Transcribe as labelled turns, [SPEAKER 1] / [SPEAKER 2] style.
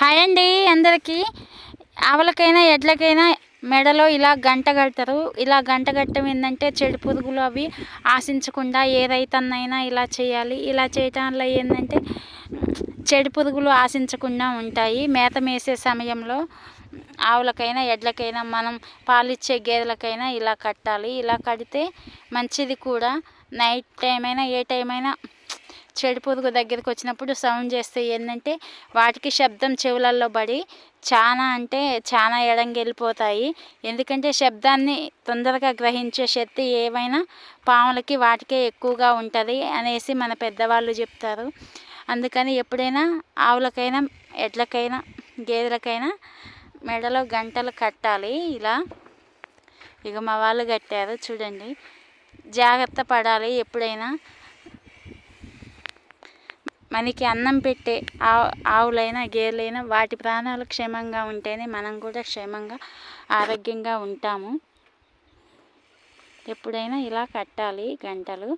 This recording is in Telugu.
[SPEAKER 1] హాయ్ అండి అందరికీ. ఆవులకైనా ఎడ్లకైనా మెడలో ఇలా గంట కడతారు. ఇలా గంట కట్టడం ఏంటంటే చెడు పురుగులు అవి ఆశించకుండా ఏ రైతన్నైనా ఇలా చేయాలి. ఇలా చేయటం వల్ల ఏంటంటే చెడు పురుగులు ఆశించకుండా ఉంటాయి. మేత మేసే సమయంలో ఆవులకైనా ఎడ్లకైనా మనం పాలిచ్చే గేదెలకైనా ఇలా కట్టాలి. ఇలా కడితే మంచిది కూడా. నైట్ టైం అయినా ఏ టైం అయినా చెడు పురుగు దగ్గరికి వచ్చినప్పుడు సౌండ్ చేస్తే ఏంటంటే వాటికి శబ్దం చెవులల్లో పడి చాలా అంటే చాలా ఎడంగెళ్ళిపోతాయి ఎందుకంటే శబ్దాన్ని తొందరగా గ్రహించే శక్తి ఏవైనా పాములకి వాటికే ఎక్కువగా ఉంటుంది అనేసి మన పెద్దవాళ్ళు చెప్తారు. అందుకని ఎప్పుడైనా ఆవులకైనా ఎడ్లకైనా గేదెలకైనా మెడలో గంటలు కట్టాలి. ఇలా ఇక మా వాళ్ళు కట్టారు. చూడండి. జాగ్రత్త పడాలి ఎప్పుడైనా. మనకి అన్నం పెట్టే ఆవు ఆవులైనా గేదెలైనా వాటి ప్రాణాలు క్షేమంగా ఉంటేనే మనం కూడా క్షేమంగా ఆరోగ్యంగా ఉంటాము. ఎప్పుడైనా ఇలా కట్టాలి గంటలు.